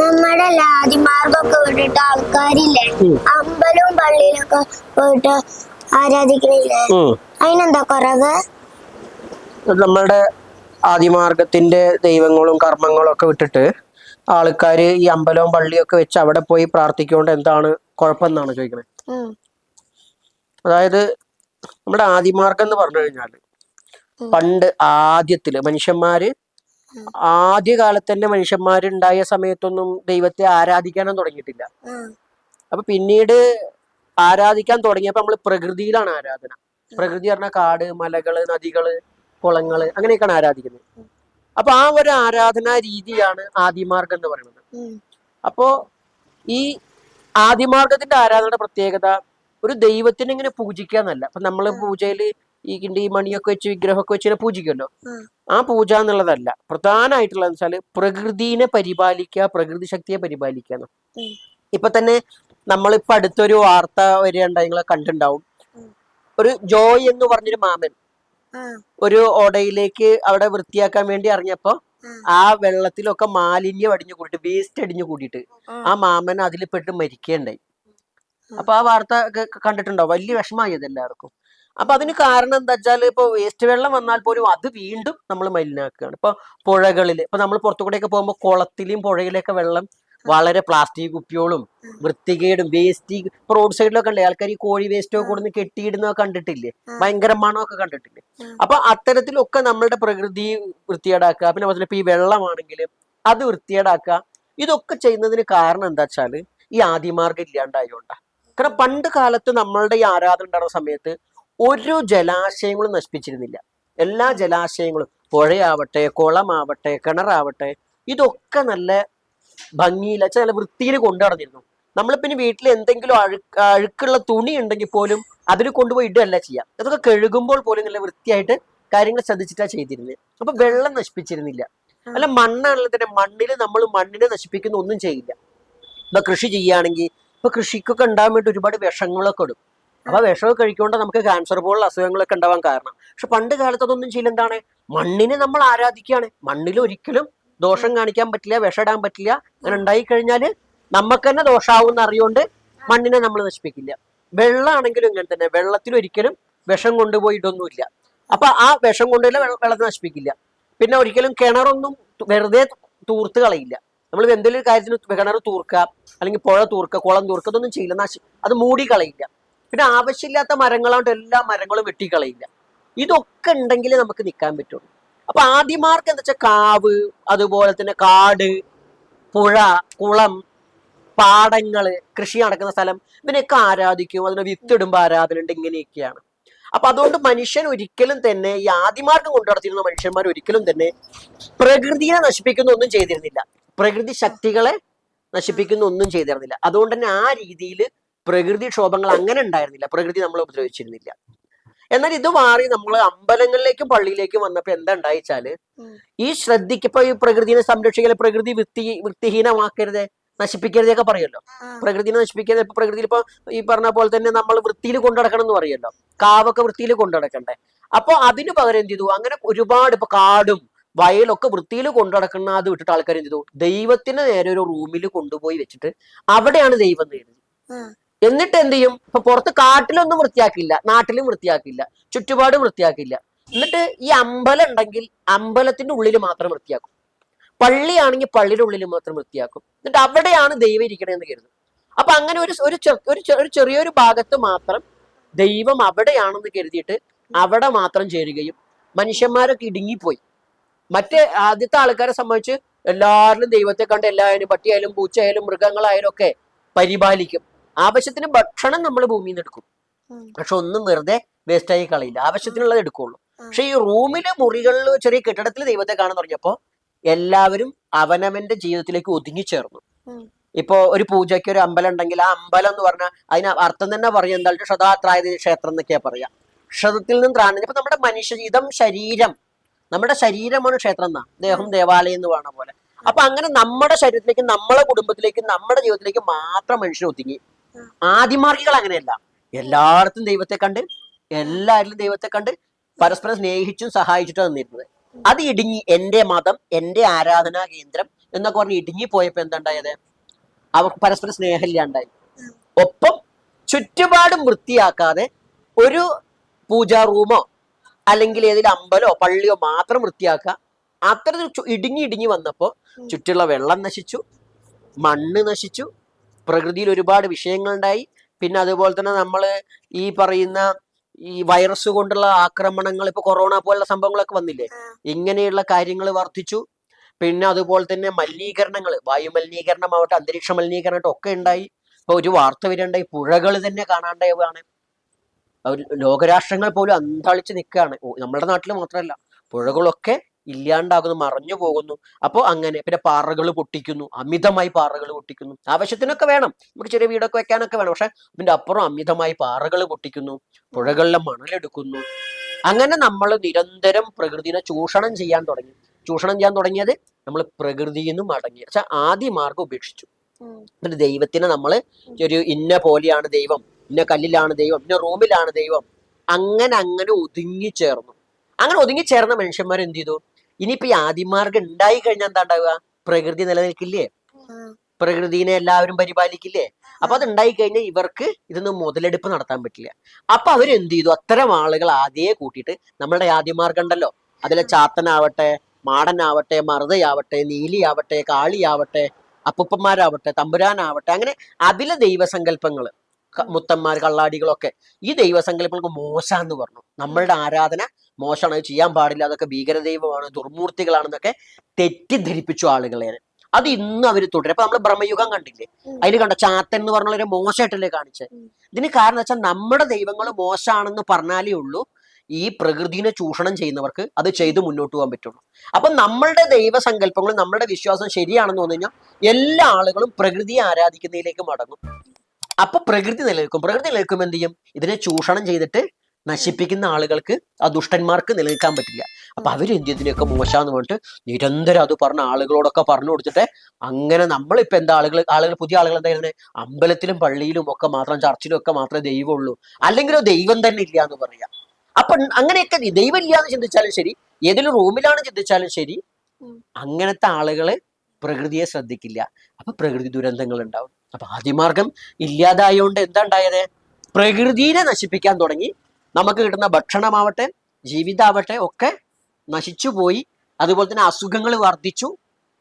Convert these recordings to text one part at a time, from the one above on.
നമ്മുടെ ലാതിമാർക്കൊക്കെ വിട്ടിട്ട് ആൾക്കാരില്ലേ. അമ്പലവും പള്ളിയിലൊക്കെ പോയിട്ട് ആരാധിക്കണില്ലേ. അതിനെന്താ കുറവ്? നമ്മുടെ ആദിമാർഗത്തിന്റെ ദൈവങ്ങളും കർമ്മങ്ങളും ഒക്കെ വിട്ടിട്ട് ആൾക്കാർ ഈ അമ്പലവും പള്ളിയും ഒക്കെ വെച്ച് അവിടെ പോയി പ്രാർത്ഥിക്കൊണ്ട് എന്താണ് കുഴപ്പമെന്നാണ് ചോദിക്കുന്നത് അതായത് നമ്മുടെ ആദിമാർഗം എന്ന് പറഞ്ഞു കഴിഞ്ഞാൽ പണ്ട് ആദ്യത്തിൽ മനുഷ്യന്മാര് ആദ്യ തന്നെ മനുഷ്യന്മാരുണ്ടായ സമയത്തൊന്നും ദൈവത്തെ ആരാധിക്കാനും തുടങ്ങിയിട്ടില്ല. അപ്പൊ പിന്നീട് ആരാധിക്കാൻ തുടങ്ങിയപ്പോ നമ്മൾ പ്രകൃതിയിലാണ് ആരാധന. പ്രകൃതി പറഞ്ഞ കാട് മലകൾ നദികൾ കുളങ്ങൾ അങ്ങനെയൊക്കെയാണ് ആരാധിക്കുന്നത്. അപ്പൊ ആ ഒരു ആരാധനാ രീതിയാണ് ആദിമാർഗം എന്ന് പറയുന്നത്. അപ്പോ ഈ ആദിമാർഗത്തിന്റെ ആരാധനയുടെ പ്രത്യേകത ഒരു ദൈവത്തിനെ ഇങ്ങനെ പൂജിക്കാന്നല്ല അപ്പൊ നമ്മൾ പൂജയിൽ ഈ കിണ്ടി മണിയൊക്കെ വെച്ച് വിഗ്രഹമൊക്കെ വെച്ച് പൂജിക്കുമല്ലോ. ആ. പൂജ എന്നുള്ളതല്ല. പ്രധാനമായിട്ടുള്ളത് വെച്ചാൽ പ്രകൃതിനെ പരിപാലിക്കുക പ്രകൃതി ശക്തിയെ പരിപാലിക്കുക. ഇപ്പൊ തന്നെ നമ്മളിപ്പോ അടുത്തൊരു വാർത്ത വരികയുണ്ടായി നിങ്ങളെ കണ്ടിട്ടുണ്ടാവും. ഒരു ജോയ് എന്ന് പറഞ്ഞൊരു മാമൻ ഒരു ഓടയിലേക്ക് അവിടെ വൃത്തിയാക്കാൻ വേണ്ടി ഇറങ്ങിയപ്പോ ആ. വെള്ളത്തിലൊക്കെ മാലിന്യം അടിഞ്ഞു കൂടിയിട്ട് വേസ്റ്റ് അടിഞ്ഞു കൂടിയിട്ട് ആ. മാമൻ അതിൽ പെട്ട് മരിക്കുകയുണ്ടായി. അപ്പൊ ആ വാർത്ത കണ്ടിട്ടുണ്ടാവും കണ്ടിട്ടുണ്ടോ? വലിയ വിഷമായി അത് എല്ലാവർക്കും അപ്പൊ അതിന് കാരണം എന്താ വെച്ചാൽ ഇപ്പൊ വേസ്റ്റ് വെള്ളം വന്നാൽ പോലും അത് വീണ്ടും നമ്മൾ മലിനാക്കുകയാണ്. ഇപ്പൊ പുഴകളിൽ ഇപ്പൊ നമ്മൾ പുറത്തുകൂടെയൊക്കെ പോകുമ്പോൾ കുളത്തിലെയും പുഴയിലൊക്കെ വെള്ളം വളരെ പ്ലാസ്റ്റിക് കുപ്പിയോളും വൃത്തികേടും വേസ്റ്റ് ഇപ്പൊ റോഡ് സൈഡിലൊക്കെ ഉണ്ടേ ആൾക്കാർ ഈ കോഴി വേസ്റ്റോ കൂടുന്ന കെട്ടിയിടുന്നതൊക്കെ കണ്ടിട്ടില്ലേ? ഭയങ്കര മണമൊക്കെ കണ്ടിട്ടില്ലേ. അപ്പൊ അത്തരത്തിലൊക്കെ നമ്മളുടെ പ്രകൃതി വൃത്തികേടാക്കുക പിന്നെ അതുപോലെ ഇപ്പൊ ഈ വെള്ളമാണെങ്കിൽ അത് വൃത്തികേടാക്കുക ഇതൊക്കെ ചെയ്യുന്നതിന് കാരണം എന്താ വെച്ചാൽ ഈ ആദിമാർഗം ഇല്ലാണ്ടായോണ്ടാ. കാരണം പണ്ട് കാലത്ത് നമ്മളുടെ ഈ ആരാധന ഉണ്ടാകുന്ന സമയത്ത് ഒരു ജലാശയങ്ങളും നശിപ്പിച്ചിരുന്നില്ല. എല്ലാ ജലാശയങ്ങളും പുഴയാവട്ടെ കുളമാവട്ടെ കിണറാവട്ടെ ഇതൊക്കെ നല്ല ഭംഗിയിൽ വെച്ചാൽ നല്ല വൃത്തിയിൽ കൊണ്ടു നടന്നിരുന്നു. നമ്മൾ പിന്നെ വീട്ടിൽ എന്തെങ്കിലും അഴുക്ക് അഴുക്കുള്ള തുണി ഉണ്ടെങ്കിൽ പോലും അതിൽ കൊണ്ടുപോയി ഇടുകയല്ല ചെയ്യാം. അതൊക്കെ കഴുകുമ്പോൾ പോലും നല്ല വൃത്തിയായിട്ട് കാര്യങ്ങൾ ശ്രദ്ധിച്ചിട്ടാണ് ചെയ്തിരുന്നത് അപ്പൊ വെള്ളം നശിപ്പിച്ചിരുന്നില്ല. അല്ല മണ്ണാണല്ലോ തന്നെ മണ്ണിൽ നമ്മൾ മണ്ണിനെ നശിപ്പിക്കുന്ന ഒന്നും ചെയ്യില്ല. ഇപ്പൊ കൃഷി ചെയ്യുകയാണെങ്കിൽ ഇപ്പൊ കൃഷിക്കൊക്കെ ഉണ്ടാകാൻ വേണ്ടി ഒരുപാട് വിഷങ്ങളൊക്കെ ഇടും. അപ്പൊ വിഷമൊക്കെ കഴിക്കൊണ്ട് നമുക്ക് ക്യാൻസർ പോലുള്ള അസുഖങ്ങളൊക്കെ ഉണ്ടാവാൻ കാരണം. പക്ഷെ പണ്ട് കാലത്ത് അതൊന്നും ചെയ്യില്ല. എന്താണ്? മണ്ണിനെ നമ്മൾ ആരാധിക്കുകയാണ്. മണ്ണിൽ ഒരിക്കലും ദോഷം കാണിക്കാൻ പറ്റില്ല വിഷം ഇടാൻ പറ്റില്ല. അങ്ങനെ ഉണ്ടായി കഴിഞ്ഞാൽ നമുക്ക് തന്നെ ദോഷാവും അറിയുകൊണ്ട് മണ്ണിനെ നമ്മൾ നശിപ്പിക്കില്ല. വെള്ളമാണെങ്കിലും ഇങ്ങനെ തന്നെ. വെള്ളത്തിൽ ഒരിക്കലും വിഷം കൊണ്ടുപോയിട്ടൊന്നുമില്ല അപ്പൊ ആ വിഷം കൊണ്ടുപോയി വെള്ളത്തെ നശിപ്പിക്കില്ല. പിന്നെ ഒരിക്കലും കിണറൊന്നും വെറുതെ തൂർത്ത് കളയില്ല. നമ്മൾ എന്തെങ്കിലും കാര്യത്തിന് കിണർ തൂർക്കുക അല്ലെങ്കിൽ പുഴ തൂർക്കുക കുളം തൂർക്കുക അതൊന്നും ചെയ്യില്ല. നശി അത് മൂടി കളയില്ല. പിന്നെ ആവശ്യമില്ലാത്ത മരങ്ങളാണ്ട് എല്ലാ മരങ്ങളും വെട്ടിക്കളയില്ല. ഇതൊക്കെ ഉണ്ടെങ്കിലേ നമുക്ക് നിൽക്കാൻ പറ്റുള്ളൂ. അപ്പൊ ആദ്യമാർക്ക് എന്താ വെച്ചാൽ കാവ് അതുപോലെ തന്നെ കാട് പുഴ കുളം പാടങ്ങൾ കൃഷി നടക്കുന്ന സ്ഥലം ഇതിനെയൊക്കെ ആരാധിക്കും. അതിനെ വിത്തിടുമ്പോൾ ആരാധന ഉണ്ട് ഇങ്ങനെയൊക്കെയാണ്. അപ്പൊ അതുകൊണ്ട് മനുഷ്യൻ ഒരിക്കലും തന്നെ ഈ ആദിമാർഗം കൊണ്ടു നടത്തിയിരുന്ന മനുഷ്യന്മാർ ഒരിക്കലും തന്നെ പ്രകൃതിയെ നശിപ്പിക്കുന്ന ഒന്നും ചെയ്തിരുന്നില്ല. പ്രകൃതി ശക്തികളെ നശിപ്പിക്കുന്ന ഒന്നും ചെയ്തിരുന്നില്ല. അതുകൊണ്ട് തന്നെ ആ രീതിയിൽ പ്രകൃതി ക്ഷോഭങ്ങൾ അങ്ങനെ ഉണ്ടായിരുന്നില്ല. പ്രകൃതി നമ്മളെ ഉപദ്രവിച്ചിരുന്നില്ല. എന്നാൽ ഇത് മാറി നമ്മൾ അമ്പലങ്ങളിലേക്കും പള്ളിയിലേക്കും വന്നപ്പോൾ എന്താ ഉണ്ടായിച്ചാൽ ഈ ശ്രദ്ധിക്ക് ഇപ്പൊ ഈ പ്രകൃതിനെ സംരക്ഷിക്കൽ പ്രകൃതി വൃത്തി വൃത്തിഹീനമാക്കരുത് നശിപ്പിക്കരുതൊക്കെ പറയുമല്ലോ. പ്രകൃതിനെ നശിപ്പിക്കരുത്. ഇപ്പൊ പ്രകൃതിയിൽ ഇപ്പൊ ഈ പറഞ്ഞ പോലെ തന്നെ നമ്മൾ വൃത്തിയിൽ കൊണ്ടുനടക്കണം എന്ന് പറയുമല്ലോ. കാവൊക്കെ വൃത്തിയിൽ കൊണ്ടുനടക്കണ്ടേ അപ്പൊ അതിന് പകരം എന്ത് ചെയ്തു? അങ്ങനെ ഒരുപാട് ഇപ്പൊ കാടും വയലൊക്കെ വൃത്തിയിൽ കൊണ്ടുനടക്കുന്ന അത് വിട്ടിട്ട് ആൾക്കാർ എന്ത് ചെയ്തു? ദൈവത്തിന് നേരെ ഒരു റൂമിൽ കൊണ്ടുപോയി വെച്ചിട്ട് അവിടെയാണ് ദൈവം നേരുന്നത്. എന്നിട്ട് എന്ത് ചെയ്യും? ഇപ്പൊ പുറത്ത് കാട്ടിലൊന്നും വൃത്തിയാക്കില്ല നാട്ടിലും വൃത്തിയാക്കില്ല ചുറ്റുപാട് വൃത്തിയാക്കില്ല എന്നിട്ട് ഈ അമ്പലം ഉണ്ടെങ്കിൽ അമ്പലത്തിന്റെ ഉള്ളിൽ മാത്രം വൃത്തിയാക്കും. പള്ളിയാണെങ്കിൽ പള്ളിയുടെ ഉള്ളിൽ മാത്രം വൃത്തിയാക്കും. എന്നിട്ട് അവിടെയാണ് ദൈവം ഇരിക്കണതെന്ന് കരുതും. അപ്പൊ അങ്ങനെ ഒരു ഒരു ഒരു ചെറിയൊരു ഭാഗത്ത് മാത്രം ദൈവം അവിടെയാണെന്ന് കരുതിയിട്ട് അവിടെ മാത്രം ചേരുകയും മനുഷ്യന്മാരൊക്കെ ഇടുങ്ങിപ്പോയി. മറ്റേ ആദ്യത്തെ ആൾക്കാരെ സംബന്ധിച്ച് എല്ലാവരിലും ദൈവത്തെ കണ്ട് എല്ലാവരും പട്ടിയായാലും പൂച്ചയായാലും മൃഗങ്ങളായാലും ഒക്കെ പരിപാലിക്കും. ആവശ്യത്തിന് ഭക്ഷണം നമ്മൾ ഭൂമിയിൽ നിന്ന് എടുക്കും പക്ഷെ ഒന്നും വെറുതെ വേസ്റ്റ് ആയി കളയില്ല. ആവശ്യത്തിനുള്ളത് എടുക്കുള്ളൂ. പക്ഷെ ഈ റൂമിലെ മുറികളിൽ ചെറിയ കെട്ടിടത്തിൽ ദൈവത്തെ കാണാൻ തുടങ്ങിയപ്പോ എല്ലാവരും അവനവന്റെ ജീവിതത്തിലേക്ക് ഒതുങ്ങിച്ചേർന്നു. ഇപ്പോ ഒരു പൂജയ്ക്ക് ഒരു അമ്പലം ഉണ്ടെങ്കിൽ ആ അമ്പലം എന്ന് പറഞ്ഞാൽ അതിന് അർത്ഥം തന്നെ പറയും. എന്താ ക്ഷതാത്രായ ക്ഷേത്രം എന്നൊക്കെയാ പറയാ. ക്ഷതത്തിൽ നിന്ന് ത്രാണ ഇപ്പൊ നമ്മുടെ മനുഷ്യ ഇതം ശരീരം. നമ്മുടെ ശരീരമാണ് ക്ഷേത്രം എന്നാ. ദേഹം ദേവാലയം എന്ന് പറഞ്ഞ പോലെ. അപ്പൊ അങ്ങനെ നമ്മുടെ ശരീരത്തിലേക്ക് നമ്മളെ കുടുംബത്തിലേക്ക് നമ്മുടെ ജീവിതത്തിലേക്ക് മാത്രം മനുഷ്യൻ ഒതുങ്ങി. ആദിമാർഗികൾ അങ്ങനെയല്ല. എല്ലായിടത്തും ദൈവത്തെ കണ്ട് എല്ലാവരിലും ദൈവത്തെ കണ്ട് പരസ്പരം സ്നേഹിച്ചും സഹായിച്ചിട്ടും നിന്നിരുന്നത്. അത് ഇടുങ്ങി എന്റെ മതം എന്റെ ആരാധനാ കേന്ദ്രം എന്നൊക്കെ പറഞ്ഞ് ഇടുങ്ങിപ്പോയപ്പോ പോയപ്പോ എന്തുണ്ടായത് അവർക്ക് പരസ്പര സ്നേഹമില്ലാണ്ടായി ഒപ്പം ചുറ്റുപാടും വൃത്തിയാക്കാതെ ഒരു പൂജാ റൂമോ അല്ലെങ്കിൽ ഏതെങ്കിലും അമ്പലോ പള്ളിയോ മാത്രം വൃത്തിയാക്കുക. അത്തരത്തിൽ ഇടുങ്ങി ഇടുങ്ങി വന്നപ്പോ ചുറ്റുള്ള വെള്ളം നശിച്ചു മണ്ണ് നശിച്ചു പ്രകൃതിയിൽ ഒരുപാട് വിഷയങ്ങളുണ്ടായി. പിന്നെ അതുപോലെ തന്നെ നമ്മൾ ഈ പറയുന്ന ഈ വൈറസ് കൊണ്ടുള്ള ആക്രമണങ്ങൾ ഇപ്പൊ കൊറോണ പോലുള്ള സംഭവങ്ങളൊക്കെ വന്നില്ലേ? ഇങ്ങനെയുള്ള കാര്യങ്ങൾ വർദ്ധിച്ചു. പിന്നെ അതുപോലെ തന്നെ മലിനീകരണങ്ങൾ വായു മലിനീകരണമാവട്ടെ അന്തരീക്ഷ മലിനീകരണം ഒക്കെ ഉണ്ടായി. ഇപ്പൊ ഒരു വാർത്ത വരണ്ടായി പുഴകൾ തന്നെ കാണാണ്ടായതാണ് അവർ ലോകരാഷ്ട്രങ്ങൾ പോലും അന്താളിച്ച് നിൽക്കുകയാണ്. നമ്മുടെ നാട്ടിൽ മാത്രമല്ല പുഴകളൊക്കെ ഇല്ലാണ്ടാകുന്നു മറഞ്ഞു പോകുന്നു. അപ്പോൾ അങ്ങനെ പിന്നെ പാറകൾ പൊട്ടിക്കുന്നു അമിതമായി പാറകൾ പൊട്ടിക്കുന്നു. ആവശ്യത്തിനൊക്കെ വേണം. നമുക്ക് ചെറിയ വീടൊക്കെ വെക്കാനൊക്കെ വേണം. പക്ഷെ അതിന്റെ അപ്പുറം അമിതമായി പാറകൾ പൊട്ടിക്കുന്നു പുഴകളിലെ മണലെടുക്കുന്നു അങ്ങനെ നമ്മൾ നിരന്തരം പ്രകൃതിനെ ചൂഷണം ചെയ്യാൻ തുടങ്ങി. ചൂഷണം ചെയ്യാൻ തുടങ്ങിയത് നമ്മൾ പ്രകൃതിയിൽ നിന്നും അടങ്ങി. പക്ഷെ ആദ്യ മാർഗം ഉപേക്ഷിച്ചു. പിന്നെ എന്നിട്ട് ദൈവത്തിനെ നമ്മൾ ഒരു ഇന്ന പോലെയാണ് ദൈവം ഇന്ന കല്ലിലാണ് ദൈവം ഇന്ന റൂമിലാണ് ദൈവം. അങ്ങനെ അങ്ങനെ ഒതുങ്ങി ചേർന്നു. അങ്ങനെ ഒതുങ്ങി ചേർന്ന മനുഷ്യന്മാർ എന്ത് ചെയ്തു? ഇനിയിപ്പോ ഈ ആദിമാർഗം ഉണ്ടായി കഴിഞ്ഞാൽ എന്താ ഉണ്ടാവുക? പ്രകൃതി നിലനിൽക്കില്ലേ. പ്രകൃതിനെ എല്ലാവരും പരിപാലിക്കില്ലേ? അപ്പൊ അത് ഉണ്ടായി കഴിഞ്ഞാൽ ഇവർക്ക് ഇതൊന്നും മുതലെടുപ്പ് നടത്താൻ പറ്റില്ല. അപ്പൊ അവരെന്ത് ചെയ്തു? അത്തരം ആളുകൾ ആദ്യമേ കൂട്ടിയിട്ട് നമ്മളുടെ ആദ്യമാർഗം ഉണ്ടല്ലോ. അതിലെ ചാത്തനാവട്ടെ മാടനാവട്ടെ മറുതയാവട്ടെ നീലിയാവട്ടെ കാളിയാവട്ടെ അപ്പുപ്പന്മാരാവട്ടെ തമ്പുരാനാവട്ടെ അങ്ങനെ അതിലെ ദൈവസങ്കല്പങ്ങൾ മുത്തന്മാർ കള്ളാടികളൊക്കെ ഈ ദൈവസങ്കല്പങ്ങൾക്ക് എന്ന് പറഞ്ഞു. നമ്മളുടെ ആരാധന മോശമാണ്. അത് ചെയ്യാൻ പാടില്ല. അതൊക്കെ ഭീകരദൈവമാണ് ദുർമൂർത്തികളാണെന്നൊക്കെ തെറ്റിദ്ധരിപ്പിച്ചു ആളുകളെ. അത് ഇന്ന് അവർ തുടരും. അപ്പൊ നമ്മൾ ബ്രഹ്മയുഗം കണ്ടില്ലേ. അതിൽ കണ്ട ചാത്തൻ എന്ന് പറഞ്ഞ ഒരു മോശമായിട്ടല്ലേ കാണിച്ചത് ഇതിന് കാരണം വെച്ചാൽ നമ്മുടെ ദൈവങ്ങൾ മോശമാണെന്ന് പറഞ്ഞാലേ ഉള്ളൂ ഈ പ്രകൃതിനെ ചൂഷണം ചെയ്യുന്നവർക്ക് അത് ചെയ്ത് മുന്നോട്ട് പോകാൻ പറ്റുള്ളൂ. അപ്പൊ നമ്മളുടെ ദൈവസങ്കല്പങ്ങളും നമ്മുടെ വിശ്വാസം ശരിയാണെന്ന് തോന്നു കഴിഞ്ഞാൽ എല്ലാ ആളുകളും പ്രകൃതിയെ ആരാധിക്കുന്നതിലേക്ക് മടങ്ങും. അപ്പൊ പ്രകൃതി നിലനിൽക്കും. പ്രകൃതി നിലനിൽക്കുമ്പോൾ എന്ത് ചെയ്യും? ഇതിനെ ചൂഷണം ചെയ്തിട്ട് നശിപ്പിക്കുന്ന ആളുകൾക്ക് ആ ദുഷ്ടന്മാർക്ക് നിലനിൽക്കാൻ പറ്റില്ല. അപ്പൊ അവരെന്ത് ഇതിനെയൊക്കെ മോശാന്ന് പറഞ്ഞിട്ട് നിരന്തരം അത് പറഞ്ഞ ആളുകളോടൊക്കെ പറഞ്ഞു കൊടുത്തിട്ട് അങ്ങനെ നമ്മളിപ്പോ എന്താ ആളുകൾ ആളുകൾ പുതിയ ആളുകൾ എന്തായിരുന്നു അമ്പലത്തിലും പള്ളിയിലും ഒക്കെ മാത്രം ചർച്ചിലും ഒക്കെ മാത്രമേ ദൈവമുള്ളൂ. അല്ലെങ്കിലോ ദൈവം തന്നെ ഇല്ല എന്ന് പറയാം. അപ്പൊ അങ്ങനെയൊക്കെ ദൈവം ഇല്ല എന്ന് ചിന്തിച്ചാലും ശരി ഏതെങ്കിലും റൂമിലാണ് ചിന്തിച്ചാലും ശരി. അങ്ങനത്തെ ആളുകൾ പ്രകൃതിയെ ശ്രദ്ധിക്കില്ല. അപ്പൊ പ്രകൃതി ദുരന്തങ്ങൾ ഉണ്ടാവും. അപ്പൊ ആദ്യമാർഗം ഇല്ലാതായോണ്ട് എന്താ ഉണ്ടായത്? പ്രകൃതിയെ നശിപ്പിക്കാൻ തുടങ്ങി. നമുക്ക് കിട്ടുന്ന ഭക്ഷണമാവട്ടെ ജീവിതമാവട്ടെ ഒക്കെ നശിച്ചുപോയി. അതുപോലെ തന്നെ അസുഖങ്ങൾ വർദ്ധിച്ചു.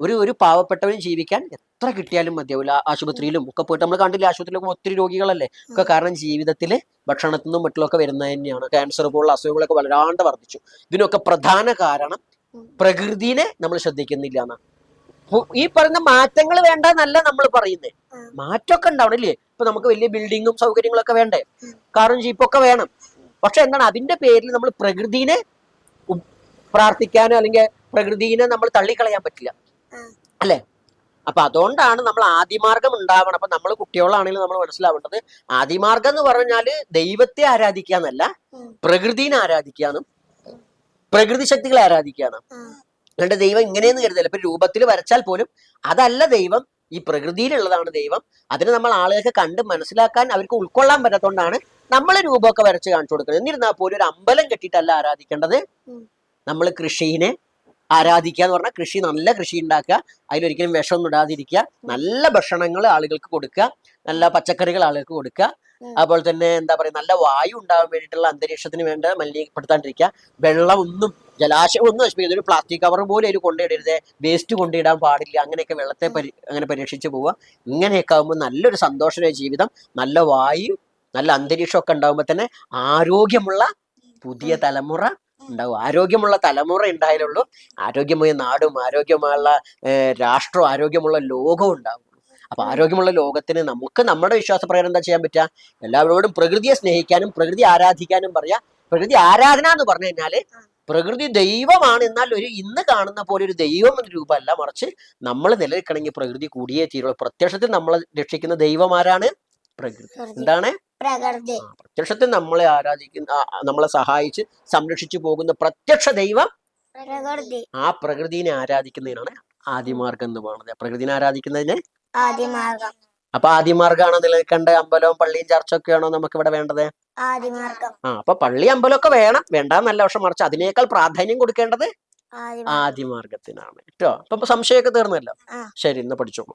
ഒരു ഒരു പാവപ്പെട്ടവന് ജീവിക്കാൻ എത്ര കിട്ടിയാലും മതിയാവില്ല ആശുപത്രിയിലും ഒക്കെ പോയിട്ട് നമ്മൾ കണ്ടില്ല ആശുപത്രിയിലൊക്കെ ഒത്തിരി രോഗികളല്ലേ? ഒക്കെ കാരണം ജീവിതത്തിൽ ഭക്ഷണത്തിൽ നിന്നും മറ്റുള്ളൊക്കെ വരുന്നത് തന്നെയാണ്. ക്യാൻസർ പോലുള്ള അസുഖങ്ങളൊക്കെ വളരാണ്ട് വർദ്ധിച്ചു. ഇതിനൊക്കെ പ്രധാന കാരണം പ്രകൃതിനെ നമ്മൾ ശ്രദ്ധിക്കുന്നില്ല എന്നാണ് ഈ പറയുന്ന മാറ്റങ്ങൾ വേണ്ട എന്നല്ല നമ്മൾ പറയുന്നത് മാറ്റമൊക്കെ ഉണ്ടാവണം ഇല്ലേ? ഇപ്പൊ നമുക്ക് വലിയ ബിൽഡിങ്ങും സൗകര്യങ്ങളൊക്കെ വേണ്ടേ? കാറും ജീപ്പൊക്കെ വേണം. പക്ഷെ എന്താണ് അതിന്റെ പേരിൽ നമ്മൾ പ്രകൃതിനെ പ്രാർത്ഥിക്കാനോ അല്ലെങ്കിൽ പ്രകൃതിനെ നമ്മൾ തള്ളിക്കളയാൻ പറ്റില്ല. അല്ലേ? അപ്പൊ അതുകൊണ്ടാണ് നമ്മൾ ആദിമാർഗം ഉണ്ടാവണം. അപ്പൊ നമ്മൾ കുട്ടികളാണെങ്കിലും നമ്മൾ മനസ്സിലാവേണ്ടത് ആദിമാർഗം എന്ന് പറഞ്ഞാൽ ദൈവത്തെ ആരാധിക്കുക എന്നല്ല പ്രകൃതിനെ ആരാധിക്കാനും പ്രകൃതി ശക്തികളെ ആരാധിക്കാനും ആ. അല്ലാണ്ട് ദൈവം ഇങ്ങനെയെന്ന് കരുതല്ല. ഇപ്പൊ രൂപത്തിൽ വരച്ചാൽ പോലും അതല്ല ദൈവം. ഈ പ്രകൃതിയിലുള്ളതാണ് ദൈവം. അതിനെ നമ്മൾ ആളുകൾക്ക് കണ്ട് മനസ്സിലാക്കാൻ അവർക്ക് ഉൾക്കൊള്ളാൻ പറ്റാത്തതുകൊണ്ടാണ് നമ്മൾ രൂപമൊക്കെ വരച്ച് കാണിച്ചു കൊടുക്കണം. എന്നിരുന്നാൽ പോലും ഒരു അമ്പലം കെട്ടിയിട്ടല്ല ആരാധിക്കേണ്ടത്. നമ്മൾ കൃഷിനെ ആരാധിക്കുക എന്ന് പറഞ്ഞാൽ കൃഷി നല്ല കൃഷി ഉണ്ടാക്കുക. അതിലൊരിക്കലും വിഷമൊന്നും ഇടാതിരിക്കുക. നല്ല ഭക്ഷണങ്ങൾ ആളുകൾക്ക് കൊടുക്കുക. നല്ല പച്ചക്കറികൾ ആളുകൾക്ക് കൊടുക്കുക. അതുപോലെ തന്നെ എന്താ പറയുക നല്ല വായു ഉണ്ടാകാൻ വേണ്ടിയിട്ടുള്ള അന്തരീക്ഷത്തിന് വേണ്ട മലിനീകപ്പെടുത്താണ്ടിരിക്കുക വെള്ളം ഒന്നും ജലാശയം ഒന്നും നശിപ്പിക്കരുത്. ഒരു പ്ലാസ്റ്റിക് കവർ പോലും അതിൽ കൊണ്ടിടരുത് വേസ്റ്റ് കൊണ്ടിടാൻ പാടില്ല. അങ്ങനെയൊക്കെ വെള്ളത്തെ പരി അങ്ങനെ പരീക്ഷിച്ച് പോവുക. ഇങ്ങനെയൊക്കെ ആകുമ്പോൾ നല്ലൊരു സന്തോഷമായ ജീവിതം. നല്ല വായു നല്ല അന്തരീക്ഷമൊക്കെ ഉണ്ടാകുമ്പോൾ തന്നെ ആരോഗ്യമുള്ള പുതിയ തലമുറ ഉണ്ടാവും. ആരോഗ്യമുള്ള തലമുറ ഉണ്ടായാലുള്ളൂ ആരോഗ്യമായ നാടും ആരോഗ്യമുള്ള രാഷ്ട്രവും ആരോഗ്യമുള്ള ലോകവും ഉണ്ടാവും അപ്പൊ ആരോഗ്യമുള്ള ലോകത്തിന് നമുക്ക് നമ്മുടെ വിശ്വാസപ്രകാരം എന്താ ചെയ്യാൻ പറ്റുക? എല്ലാവരോടും പ്രകൃതിയെ സ്നേഹിക്കാനും പ്രകൃതി ആരാധിക്കാനും പറയാ. പ്രകൃതി ആരാധന എന്ന് പറഞ്ഞു കഴിഞ്ഞാൽ പ്രകൃതി ദൈവമാണ് എന്നാൽ ഒരു ഇന്ന് കാണുന്ന പോലെ ഒരു ദൈവം എന്ന രൂപമല്ല. മറിച്ച് നമ്മൾ നിലനിൽക്കണമെങ്കിൽ പ്രകൃതി കൂടിയേ തീരുള്ളൂ. പ്രത്യക്ഷത്തിൽ നമ്മൾ രക്ഷിക്കുന്ന ദൈവമാരാണ് പ്രകൃതി. പ്രകൃതി. എന്താണ്? പ്രകൃതി. പ്രത്യക്ഷത്തിൽ നമ്മളെ ആരാധിക്കുന്ന നമ്മളെ സഹായിച്ച് സംരക്ഷിച്ചു പോകുന്ന പ്രത്യക്ഷ ദൈവം പ്രകൃതി. ആ പ്രകൃതിനെ ആരാധിക്കുന്നതിനാണ് ആദിമാർഗം എന്ന് പറയുന്നത്. പ്രകൃതിനെ ആരാധിക്കുന്നതിന്? ആദിമാർഗം. അപ്പൊ ആദിമാർഗാണോ നിലനിൽക്കേണ്ട അമ്പലവും പള്ളിയും ചർച്ചൊക്കെയാണോ നമുക്ക് ഇവിടെ വേണ്ടത്? ആദിമാർഗം. ആ അപ്പൊ പള്ളി അമ്പലമൊക്കെ വേണം. വേണ്ടാന്നല്ല പക്ഷെ മറിച്ച് അതിനേക്കാൾ പ്രാധാന്യം കൊടുക്കേണ്ടത് ആദിമാർഗത്തിനാണ്. കേട്ടോ? അപ്പൊ സംശയമൊക്കെ തീർന്നല്ലോ. ശരി ഇന്ന് പഠിച്ചോളൂ.